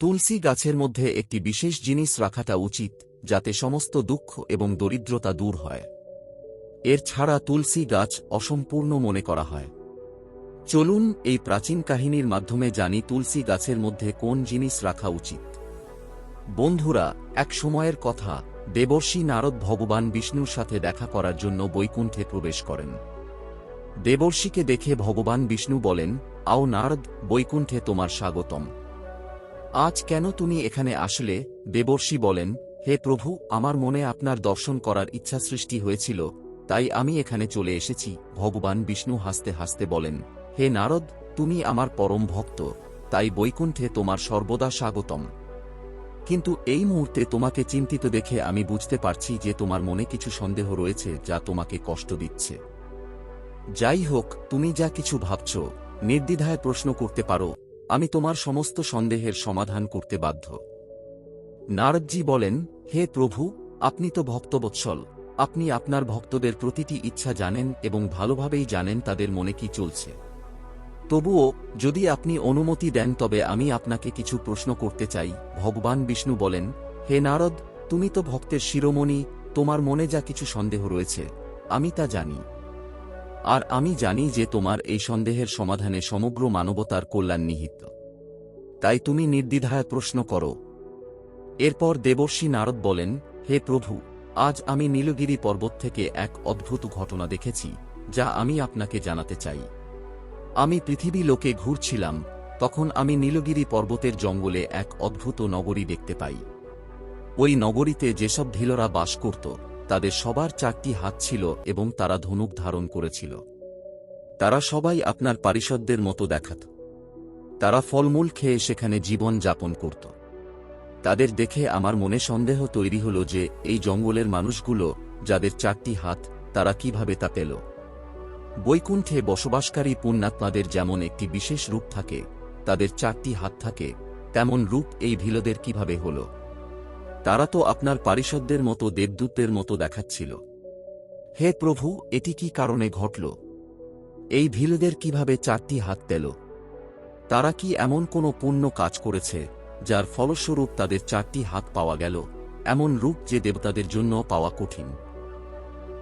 তুলসী গাছের মধ্যে একটি বিশেষ জিনিস রাখাটা উচিত, যাতে সমস্ত দুঃখ এবং দরিদ্রতা দূর হয়। এর ছাড়া তুলসী গাছ অসম্পূর্ণ মনে করা হয়। চলুন এই প্রাচীন কাহিনীর মাধ্যমে জানি তুলসী গাছের মধ্যে কোন জিনিস রাখা উচিত। বন্ধুরা, এক সময়ের কথা, দেবর্ষী নারদ ভগবান বিষ্ণুর সাথে দেখা করার জন্য বৈকুণ্ঠে প্রবেশ করেন। দেবর্ষীকে দেখে ভগবান বিষ্ণু বলেন, আও নারদ, বৈকুণ্ঠে তোমার স্বাগতম। আজ কেন তুমি এখানে আসলে? দেবর্ষি বলেন, হে প্রভু, আমার মনে আপনার দর্শন করার ইচ্ছা সৃষ্টি হয়েছিল, তাই আমি এখানে চলে এসেছি, ভগবান বিষ্ণু হাসতে হাসতে বলেন, হে নারদ, তুমি আমার পরম ভক্ত, তাই বৈকুণ্ঠে তোমার সর্বদা স্বাগতম। কিন্তু এই মুহূর্তে তোমাকে চিন্তিত দেখে আমি বুঝতে পারছি যে তোমার মনে কিছু সন্দেহ রয়েছে যা তোমাকে কষ্ট দিচ্ছে। যাই হোক, তুমি যা কিছু ভাবছ, নির্দ্বিধায় প্রশ্ন করতে পারো আমি তোমার সমস্ত সন্দেহের সমাধান করতে বাধ্য। নারদজি বলেন, হে প্রভু, আপনি তো ভক্তবৎসল। আপনি আপনার ভক্তদের প্রতিটি ইচ্ছা জানেন এবং ভালোভাবেই জানেন তাদের মনে কি চলছে। তবুও, যদি আপনি অনুমতি দেন, তবে আমি আপনাকে কিছু প্রশ্ন করতে চাই। ভগবান বিষ্ণু বলেন, হে নারদ, তুমি তো ভক্তের শিরোমণি, তোমার মনে যা কিছু সন্দেহ রয়েছে, আমি তা জানি। আর আমি জানি যে তোমার এই সন্দেহের সমাধানে সমগ্র মানবতার কল্যাণ নিহিত। তাই তুমি নির্দ্বিধায় প্রশ্ন করো। এরপর দেবর্ষী নারদ বলেন, হে প্রভু, আজ আমি নীলগিরি পর্বত থেকে এক অদ্ভুত ঘটনা দেখেছি, যা আমি আপনাকে জানাতে চাই। আমি পৃথিবী লোকে ঘুরছিলাম, তখন আমি নীলগিরি পর্বতের জঙ্গলে এক অদ্ভুত নগরী দেখতে পাই। ওই নগরীতে যেসব ঢিলরা বাস করত তাদের সবার চারটি হাত ছিল এবং তারা ধনুক ধারণ করেছিল। তারা সবাই আপনার পারিষদদের মতো দেখাত। তারা ফলমূল খেয়ে সেখানে জীবন যাপন করত। তাদের দেখে আমার মনে সন্দেহ তৈরি হল যে এই জঙ্গলের মানুষগুলো, যাদের চারটি হাত, তারা কীভাবে তা পেল। বৈকুণ্ঠে বসবাসকারী পুণ্যাত্মাদের যেমন একটি বিশেষ রূপ থাকে, তাদের চারটি হাত থাকে, তেমন রূপ এই ভিলদের কীভাবে হল? তারা তো আপনার পারিষদদের মতো দেবদূতদের মতো দেখাচ্ছিল। হে প্রভু, এটি কি কারণে ঘটল? এই ভিলদের কীভাবে চারটি হাত পেল? তারা কি এমন কোনো পুণ্য কাজ করেছে, যার ফলস্বরূপ তাদের চারটি হাত পাওয়া গেল, এমন রূপ যে দেবতাদের জন্য পাওয়া কঠিন?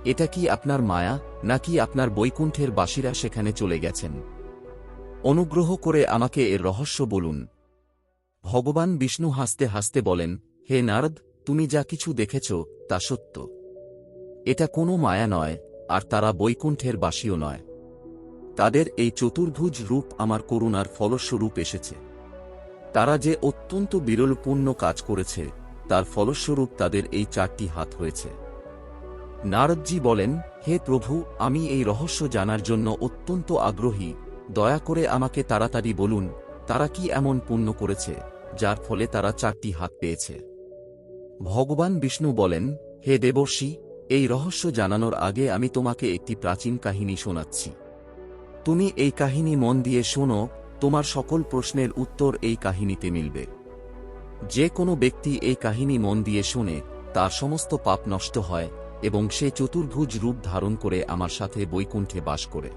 এটা কি আপনার মায়া, নাকি আপনার বৈকুণ্ঠের বাসীরা সেখানে চলে গেছেন? অনুগ্রহ করে আমাকে এর রহস্য বলুন। ভগবান বিষ্ণু হাসতে হাসতে বলেন হে নারদ, তুমি যা কিছু দেখেছ, তা সত্য। এটা কোনো মায়া নয়, আর তারা বৈকুণ্ঠের বাসীও নয়। তাদের এই চতুর্ভুজ রূপ আমার করুণার ফলস্বরূপ এসেছে। তারা যে অত্যন্ত বিরলপূর্ণ কাজ করেছে, তার ফলস্বরূপ তাদের এই চারটি হাত হয়েছে। নারদজি বলেন, হে প্রভু, আমি এই রহস্য জানার জন্য অত্যন্ত আগ্রহী। দয়া করে আমাকে তাড়াতাড়ি বলুন, তারা কি এমন পুণ্য করেছে, যার ফলে তারা চারটি হাত পেয়েছে? ভগবান বিষ্ণু বলেন, হে দেবর্ষি, এই রহস্য জানানোর আগে আমি তোমাকে একটি প্রাচীন কাহিনী শোনাচ্ছি। তুমি এই কাহিনী মন দিয়ে শোনো, তোমার সকল প্রশ্নের উত্তর এই কাহিনীতে মিলবে। যে কোনো ব্যক্তি এই কাহিনী মন দিয়ে শুনে, তার সমস্ত পাপ নষ্ট হয় এবং সে চতুর্ভুজ রূপ ধারণ করে আমার সাথে বৈকুণ্ঠে বাস করে।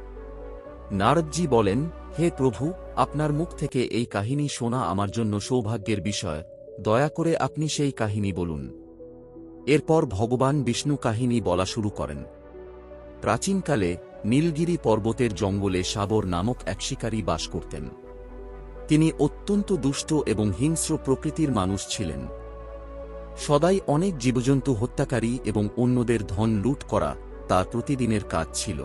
নারদজি বলেন, হে প্রভু, আপনার মুখ থেকে এই কাহিনী শোনা আমার জন্য সৌভাগ্যের বিষয়। দয়া করে আপনি সেই কাহিনী বলুন। এরপর ভগবান বিষ্ণু কাহিনী বলা শুরু করেন। প্রাচীনকালে নীলগিরি পর্বতের জঙ্গলে সাবর নামক এক শিকারী বাস করতেন। তিনি অত্যন্ত দুষ্ট এবং হিংস্র প্রকৃতির মানুষ ছিলেন। সদাই অনেক জীবজন্তু হত্যাকারী এবং অন্যদের ধন লুট করা তার প্রতিদিনের কাজ ছিল।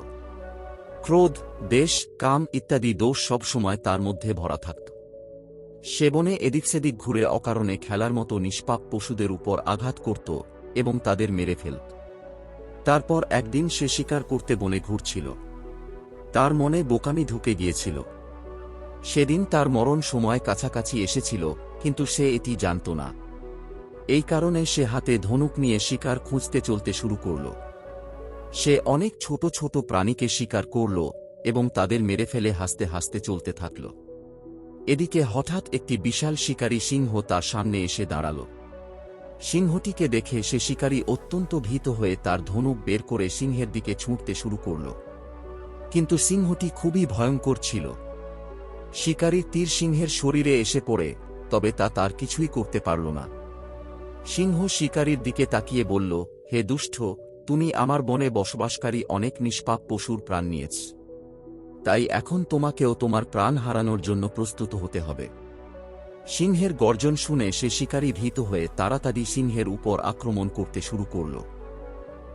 ক্রোধ, দেশ, কাম ইত্যাদি দোষ সবসময় তার মধ্যে ভরা থাকত। সেবনে এদিক সেদিক ঘুরে অকারণে খেলার মতো নিষ্পাপ পশুদের উপর আঘাত করত এবং তাদের মেরে ফেলত। তারপর একদিন সে শিকার করতে বনে ঘুরছিল। তার মনে বোকামি ঢুকে গিয়েছিল। সেদিন তার মরণ সময় কাছাকাছি এসেছিল, কিন্তু সে এটি জানত না। এই কারণে সে হাতে ধনুক নিয়ে শিকার খুঁজতে চলতে শুরু করল। সে অনেক ছোট ছোট প্রাণীকে শিকার করল এবং তাদের মেরে ফেলে হাসতে হাসতে চলতে থাকল। এদিকে হঠাৎ একটি বিশাল শিকারী সিংহ তার সামনে এসে দাঁড়াল। সিংহটিকে দেখে সে শিকারী অত্যন্ত ভীত হয়ে তার ধনুক বের করে সিংহের দিকে ছুঁড়তে শুরু করল। কিন্তু সিংহটি খুবই ভয়ঙ্কর ছিল। শিকারীর তীর সিংহের শরীরে এসে পড়ে, তবে তা তার কিছুই করতে পারল না। সিংহ শিকারীর দিকে তাকিয়ে বলল, হে দুষ্ট, তুমি আমার বনে বসবাসকারী অনেক নিষ্পাপ পশুর প্রাণ নিয়েছ। তাই এখন তোমাকেও তোমার প্রাণ হারানোর জন্য প্রস্তুত হতে হবে। সিংহের গর্জন শুনে সে শিকারী ভীত হয়ে তাড়াতাড়ি সিংহের উপর আক্রমণ করতে শুরু করল।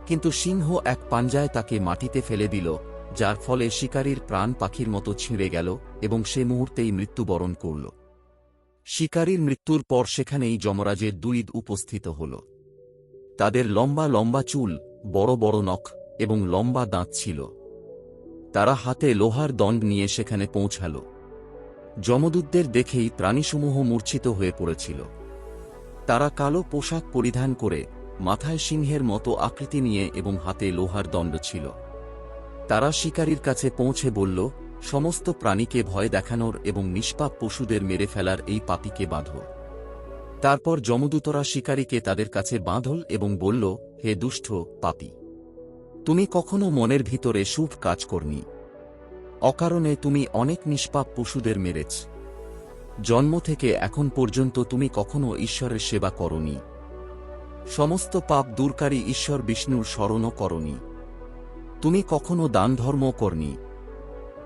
কিন্তু সিংহ এক পাঞ্জায় তাকে মাটিতে ফেলে দিল, যার ফলে শিকারীর প্রাণ পাখির মতো ছিঁড়ে গেল এবং সে মুহূর্তেই মৃত্যুবরণ করল। শিকারীর মৃত্যুর পর সেখানেই যমরাজের দুইদ উপস্থিত হল। তাদের লম্বা লম্বা চুল, বড় বড় নখ এবং লম্বা দাঁত ছিল। তারা হাতে লোহার দণ্ড নিয়ে সেখানে পৌঁছাল। যমদূতদের দেখেই প্রাণীসমূহ মূর্ছিত হয়ে পড়েছিল। তারা কালো পোশাক পরিধান করে মাথায় সিংহের মতো আকৃতি নিয়ে এবং হাতে লোহার দণ্ড ছিল। তারা শিকারীর কাছে পৌঁছে বলল, সমস্ত প্রাণীকে ভয় দেখানোর এবং নিষ্পাপ পশুদের মেরে ফেলার এই পাপিকে বাঁধ। তারপর যমদূতরা শিকারীকে তাদের কাছে বাঁধল এবং বলল, হে দুষ্ট পাপী তুমি কখনো মনের ভিতরে শুভ কাজ করনি। অকারণে তুমি অনেক নিষ্পাপ পশুদের মেরেছ। জন্ম থেকে এখন পর্যন্ত তুমি কখনো ঈশ্বরের সেবা করনি। সমস্ত পাপ দূরকারী ঈশ্বর বিষ্ণুর স্মরণও করনি। তুমি কখনো দান ধর্ম করনি।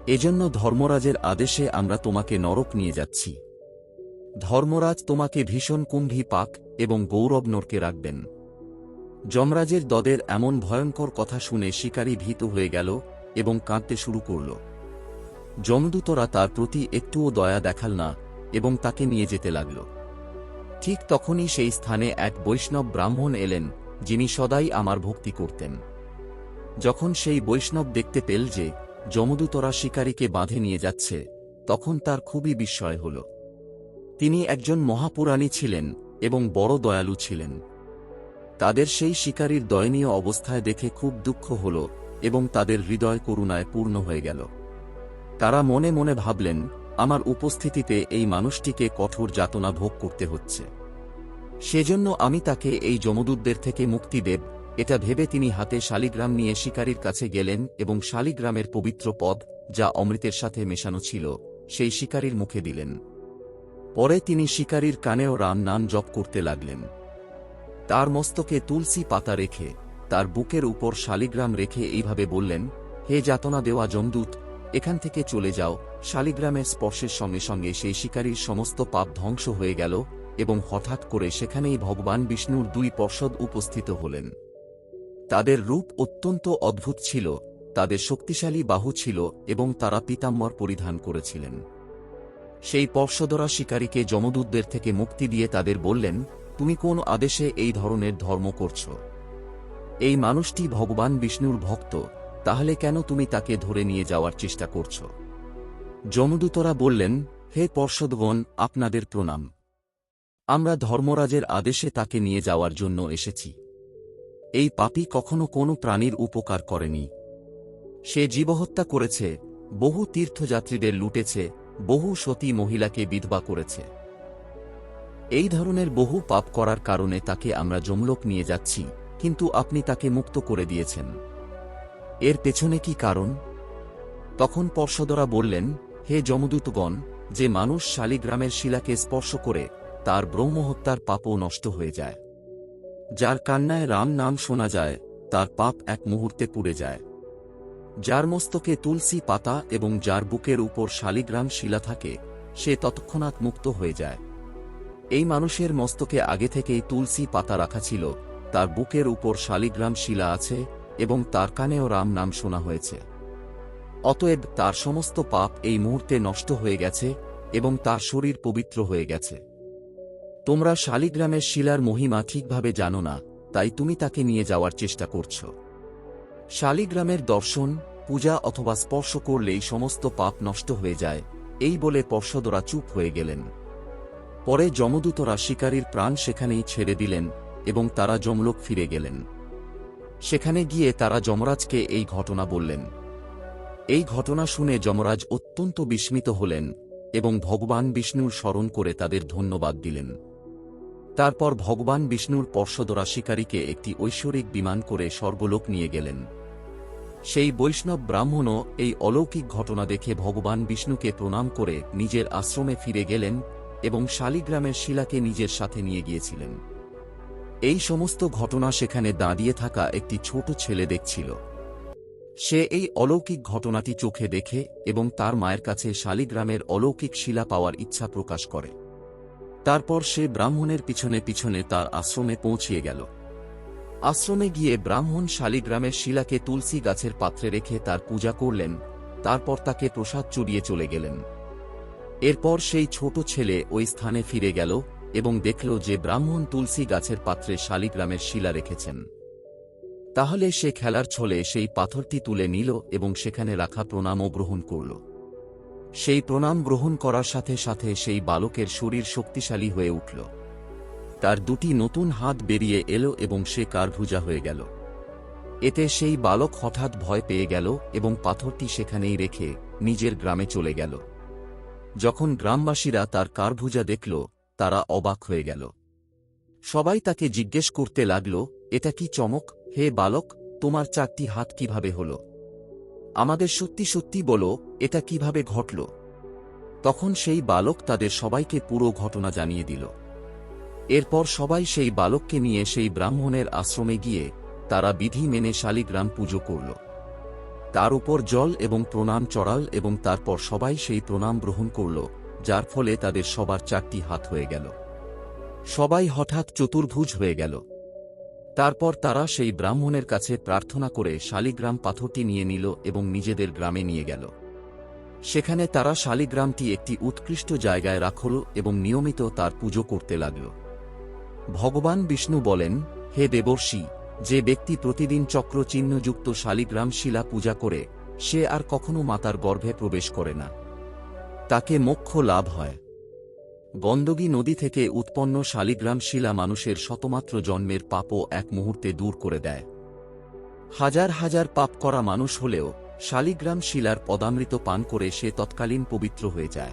এজন্য ধর্মরাজের আদেশে আমরা তোমাকে নরক নিয়ে যাচ্ছি। ধর্মরাজ তোমাকে ভীষণ কুম্ভী পাক এবং গৌরব নরকে রাখবেন। যমরাজের দদের এমন ভয়ঙ্কর কথা শুনে শিকারী ভীত হয়ে গেল এবং কাঁদতে শুরু করল। যমদূতরা তার প্রতি একটুও দয়া দেখাল না এবং তাকে নিয়ে যেতে লাগল। ঠিক তখনই সেই স্থানে এক বৈষ্ণব ব্রাহ্মণ এলেন, যিনি সদাই আমার ভক্তি করতেন। যখন সেই বৈষ্ণব দেখতে পেল যে যমদূতরা শিকারীকে বাঁধে নিয়ে যাচ্ছে, তখন তার খুবই বিস্ময় হল। তিনি একজন মহাপুরাণী ছিলেন এবং বড় দয়ালু ছিলেন। তাদের সেই শিকারীর দয়নীয় অবস্থায় দেখে খুব দুঃখ হল এবং তাদের হৃদয় করুণায় পূর্ণ হয়ে গেল। তারা মনে মনে ভাবলেন, আমার উপস্থিতিতে এই মানুষটিকে কঠোর যাতনা ভোগ করতে হচ্ছে। সেজন্য আমি তাকে এই যমদূতদের থেকে মুক্তি দেব। এটা ভেবে তিনি হাতে শালিগ্রাম নিয়ে শিকারীর কাছে গেলেন এবং শালিগ্রামের পবিত্র পদ, যা অমৃতের সাথে মেশানো ছিল, সেই শিকারীর মুখে দিলেন। পরে তিনি শিকারীর কানেও রাম নাম জপ করতে লাগলেন। তার মস্তকে তুলসী পাতা রেখে, তার বুকের উপর শালিগ্রাম রেখে এইভাবে বললেন, হে যাতনা দেওয়া জমদূত, এখান থেকে চলে যাও, শালিগ্রামের স্পর্শের সঙ্গে সঙ্গে সেই শিকারীর সমস্ত পাপ ধ্বংস হয়ে গেল এবং হঠাৎ করে সেখানেই ভগবান বিষ্ণুর দুই পর্ষদ উপস্থিত হলেন। তাদের রূপ অত্যন্ত অদ্ভুত ছিল, তাদের শক্তিশালী বাহু ছিল এবং তারা পিতাম্বর পরিধান করেছিলেন। সেই পর্ষদরা শিকারীকে যমদূতদের থেকে মুক্তি দিয়ে তাদের বললেন তুমি কোন আদেশে এই ধরনের ধর্ম করছ? এই মানুষটি ভগবান বিষ্ণুর ভক্ত, তাহলে কেন তুমি তাকে ধরে নিয়ে যাওয়ার চেষ্টা করছ? যমদূতরা বললেন, হে পর্ষদগণ, আপনাদের প্রণাম। আমরা ধর্মরাজের আদেশে তাকে নিয়ে যাওয়ার জন্য এসেছি। এই পাপী কখনো কোনো প্রাণীর উপকার করেনি। সে জীবহত্যা করেছে, বহু তীর্থযাত্রীদের লুটেছে, বহু সতী মহিলাকে বিধবা করেছে। এই ধরনের বহু পাপ করার কারণে তাকে আমরা জমলোক নিয়ে যাচ্ছি, কিন্তু আপনি তাকে মুক্ত করে দিয়েছেন। এর পেছনে কি কারণ? তখন পর্ষদরা বললেন, হে যমদূতগণ, যে মানুষ শালিগ্রামের শিলাকে স্পর্শ করে, তার ব্রহ্মহত্যার পাপও নষ্ট হয়ে যায়। যার কান্নায় রাম নাম শোনা যায়, তার পাপ এক মুহূর্তে পুড়ে যায়। যার মস্তকে তুলসী পাতা এবং যার বুকের উপর শালিগ্রাম শিলা থাকে, সে তৎক্ষণাৎ মুক্ত হয়ে যায়। এই মানুষের মস্তকে আগে থেকেই তুলসী পাতা রাখা ছিল, তার বুকের উপর শালিগ্রাম শিলা আছে এবং তার কানেও রাম নাম শোনা হয়েছে। অতএব তার সমস্ত পাপ এই মুহূর্তে নষ্ট হয়ে গেছে এবং তার শরীর পবিত্র হয়ে গেছে। তোমরা শালিগ্রামের শিলার মহিমা ঠিকভাবে জানো না, তাই তুমি তাকে নিয়ে যাওয়ার চেষ্টা করছ। শালিগ্রামের দর্শন, পূজা অথবা স্পর্শ করলেই সমস্ত পাপ নষ্ট হয়ে যায়, এই বলে পর্ষদরা চুপ হয়ে গেলেন। পরে যমদূতরা শিকারীর প্রাণ সেখানেই ছেড়ে দিলেন এবং তারা যমলোক ফিরে গেলেন। সেখানে গিয়ে তারা যমরাজকে এই ঘটনা বললেন। এই ঘটনা শুনে যমরাজ অত্যন্ত বিস্মিত হলেন এবং ভগবান বিষ্ণুর স্মরণ করে তাদের ধন্যবাদ দিলেন। তারপর ভগবান বিষ্ণুর পর্ষদরা শিকারীকে একটি ঐশ্বরিক বিমান করে স্বর্গলোক নিয়ে গেলেন। সেই বৈষ্ণব ব্রাহ্মণও এই অলৌকিক ঘটনা দেখে ভগবান বিষ্ণুকে প্রণাম করে নিজের আশ্রমে ফিরে গেলেন এবং শালিগ্রামের শিলাকে নিজের সাথে নিয়ে গিয়েছিলেন। এই সমস্ত ঘটনা সেখানে দাঁড়িয়ে থাকা একটি ছোট ছেলে দেখছিল। সে এই অলৌকিক ঘটনাটি চোখে দেখে এবং তার মায়ের কাছে শালিগ্রামের অলৌকিক শিলা পাওয়ার ইচ্ছা প্রকাশ করে। তারপর সে ব্রাহ্মণের পিছনে পিছনে তার আশ্রমে পৌঁছিয়ে গেল। আশ্রমে গিয়ে ব্রাহ্মণ শালিগ্রামের শিলাকে তুলসী গাছের পাত্রে রেখে তার পূজা করলেন, তারপর তাকে প্রসাদ চড়িয়ে চলে গেলেন। এরপর সেই ছোট ছেলে ওই স্থানে ফিরে গেল এবং দেখল যে ব্রাহ্মণ তুলসী গাছের পাত্রে শালিগ্রামের শিলা রেখেছেন। তাহলে সে খেলার ছলে সেই পাথরটি তুলে নিল এবং সেখানে রাখা প্রণামও গ্রহণ করল। সেই প্রণাম গ্রহণ করার সাথে সাথে সেই বালকের শরীর শক্তিশালী হয়ে উঠল। তার দুটি নতুন হাত বেরিয়ে এলো এবং সে কারভুজা হয়ে গেল। এতে সেই বালক হঠাৎ ভয় পেয়ে গেল এবং পাথরটি সেখানেই রেখে নিজের গ্রামে চলে গেল। যখন গ্রামবাসীরা তার কারভুজা দেখল, তারা অবাক হয়ে গেল। সবাই তাকে জিজ্ঞেস করতে লাগল, এটা কি চমক? হে বালক, তোমার চারটি হাত কীভাবে হল? আমাদের সত্যি সত্যি বলো, এটা কীভাবে ঘটল? তখন সেই বালক তাদের সবাইকে পুরো ঘটনা জানিয়ে দিল। এরপর সবাই সেই বালককে নিয়ে সেই ব্রাহ্মণের আশ্রমে গিয়ে তারা বিধি মেনে শালিগ্রাম পুজো করল। তার উপর জল এবং প্রণাম চড়াল এবং তারপর সবাই সেই প্রণাম গ্রহণ করল, যার ফলে তাদের সবার চারটি হাত হয়ে গেল। সবাই হঠাৎ চতুর্ভুজ হয়ে গেল। তারপর তারা সেই ব্রাহ্মণের কাছে প্রার্থনা করে শালিগ্রাম পাথরটি নিয়ে নিল এবং নিজেদের গ্রামে নিয়ে গেল। সেখানে তারা শালিগ্রামটি একটি উৎকৃষ্ট জায়গায় রাখল এবং নিয়মিত তার পুজো করতে লাগল। ভগবান বিষ্ণু বলেন, হে দেবর্ষি যে ব্যক্তি প্রতিদিন চক্র চিহ্নযুক্ত শালিগ্রাম শিলা পূজা করে, সে আর কখনো মাতার গর্ভে প্রবেশ করে না। তাকে মোক্ষ লাভ হয়। গণ্ডগী নদী থেকে উৎপন্ন শালিগ্রাম শিলা মানুষের শতমাত্র জন্মের পাপও এক মুহূর্তে দূর করে দেয়। হাজার হাজার পাপ করা মানুষ হলেও শালিগ্রাম শিলার পদামৃত পান করে সে তৎকালীন পবিত্র হয়ে যায়।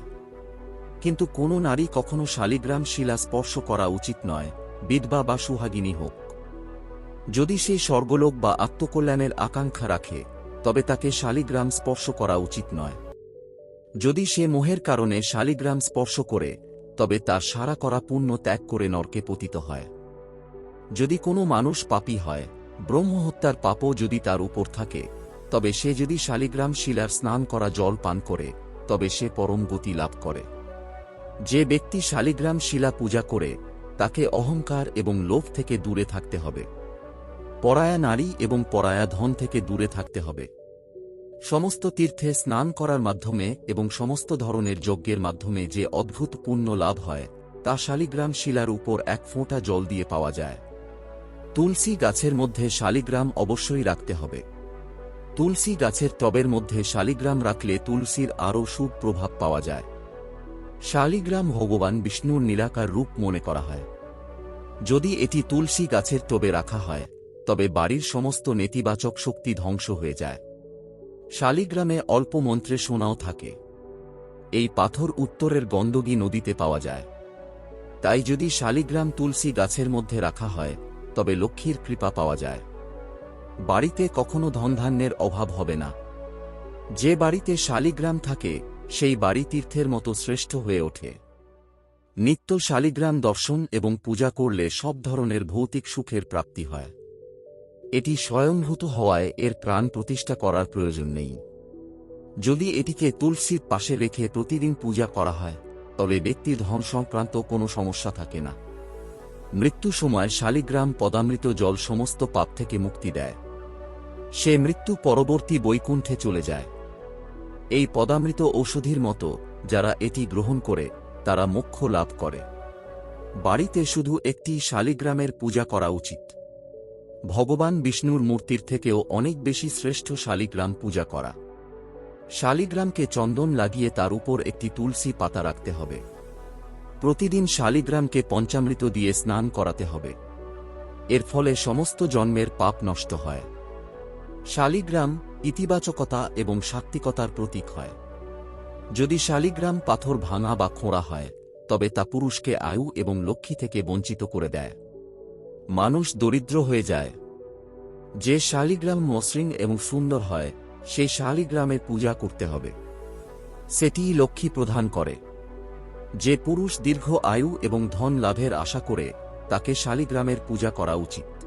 কিন্তু কোনো নারী কখনো শালিগ্রাম শিলা স্পর্শ করা উচিত নয়, বিধবা বা সুহাগিনী হোক। যদি সে স্বর্গলোক বা আত্মকল্যাণের আকাঙ্ক্ষা রাখে, তবে তাকে শালিগ্রাম স্পর্শ করা উচিত নয়। যদি সে মোহের কারণে শালিগ্রাম স্পর্শ করে, তবে তার সারা করা পুণ্য ত্যাগ করে নরকে পতিত হয়। যদি কোনো মানুষ পাপী হয়, ব্রহ্মহত্যার পাপও যদি তার উপর থাকে, তবে সে যদি শালিগ্রাম শিলার স্নান করা জল পান করে, তবে সে পরম গতি লাভ করে। যে ব্যক্তি শালিগ্রাম শিলা পূজা করে, তাকে অহংকার এবং লোভ থেকে দূরে থাকতে হবে। পরায়া নারী এবং পরায়া ধন থেকে দূরে থাকতে হবে। সমস্ত তীর্থে স্নান করার মাধ্যমে এবং সমস্ত ধরনের যজ্ঞের মাধ্যমে যে অদ্ভুত পুণ্য লাভ হয়, তা শালিগ্রাম শিলার উপর এক ফোঁটা জল দিয়ে পাওয়া যায়। তুলসী গাছের মধ্যে শালিগ্রাম অবশ্যই রাখতে হবে। তুলসী গাছের টবের মধ্যে শালিগ্রাম রাখলে তুলসীর আরও শুভ প্রভাব পাওয়া যায়। শালিগ্রাম ভগবান বিষ্ণুর নিরাকার রূপ মনে করা হয়। যদি এটি তুলসী গাছের টবে রাখা হয় তবে বাড়ির সমস্ত নেতিবাচক শক্তি ধ্বংস হয়ে যায়। শালিগ্রামে অল্প মন্ত্রে সোনাও থাকে। এই পাথর উত্তরের গণ্ডগী নদীতে পাওয়া যায়। তাই যদি শালিগ্রাম তুলসী গাছের মধ্যে রাখা হয়, তবে লক্ষ্মীর কৃপা পাওয়া যায়। বাড়িতে কখনো ধনধান্যের অভাব হবে না। যে বাড়িতে শালিগ্রাম থাকে, সেই বাড়ি তীর্থের মতো শ্রেষ্ঠ হয়ে ওঠে। নিত্য শালিগ্রাম দর্শন এবং পূজা করলে সব ধরনের ভৌতিক সুখের প্রাপ্তি হয়। এটি স্বয়ংভূত হওয়ায় এর প্রাণ প্রতিষ্ঠা করার প্রয়োজন নেই। যদি এটিকে তুলসীর পাশে রেখে প্রতিদিন পূজা করা হয়, তবে ব্যক্তির ধন সংক্রান্ত কোনো সমস্যা থাকে না। মৃত্যু সময় শালিগ্রাম পদামৃত জল সমস্ত পাপ থেকে মুক্তি দেয়। সে মৃত্যু পরবর্তী বৈকুণ্ঠে চলে যায়। এই পদামৃত ঔষধির মতো, যারা এটি গ্রহণ করে, তারা মোক্ষ লাভ করে। বাড়িতে শুধু একটি শালিগ্রামের পূজা করা উচিত। ভগবান বিষ্ণুর মূর্তির থেকেও অনেক বেশি শ্রেষ্ঠ শালিগ্রাম পূজা করা। শালিগ্রামকে চন্দন লাগিয়ে তার উপর একটি তুলসী পাতা রাখতে হবে। প্রতিদিন শালিগ্রামকে পঞ্চামৃত দিয়ে স্নান করাতে হবে। এর ফলে সমস্ত জন্মের পাপ নষ্ট হয়। শালিগ্রাম ইতিবাচকতা এবং সাত্ত্বিকতার প্রতীক হয়। যদি শালিগ্রাম পাথর ভাঙা বা খোঁড়া হয়, তবে তা পুরুষকে আয়ু এবং লক্ষ্মী থেকে বঞ্চিত করে দেয়। মানুষ দরিদ্র হয়ে যায়। যে শালিগ্রাম মসৃণ এবং সুন্দর হয়, সেই শালিগ্রামের পূজা করতে হবে। সেটিই লক্ষ্মী প্রদান করে। যে পুরুষ দীর্ঘ আয়ু এবং ধন লাভের আশা করে, তাকে শালিগ্রামের পূজা করা উচিত।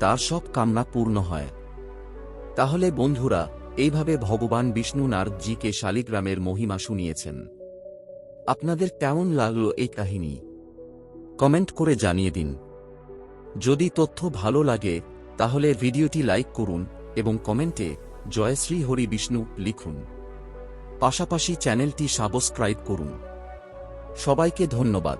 তার সব কামনা পূর্ণ হয়। তাহলে বন্ধুরা, এইভাবে ভগবান বিষ্ণু নারদজিকে শালিগ্রামের মহিমা শুনিয়েছেন। আপনাদের কেমন লাগল এই কাহিনী? কমেন্ট করে জানিয়ে দিন। যদি তথ্য ভালো লাগে, তাহলে ভিডিওটি লাইক করুন এবং কমেন্টে জয়শ্রী হরি বিষ্ণু লিখুন। পাশাপাশি চ্যানেলটি সাবস্ক্রাইব করুন। সবাইকে ধন্যবাদ।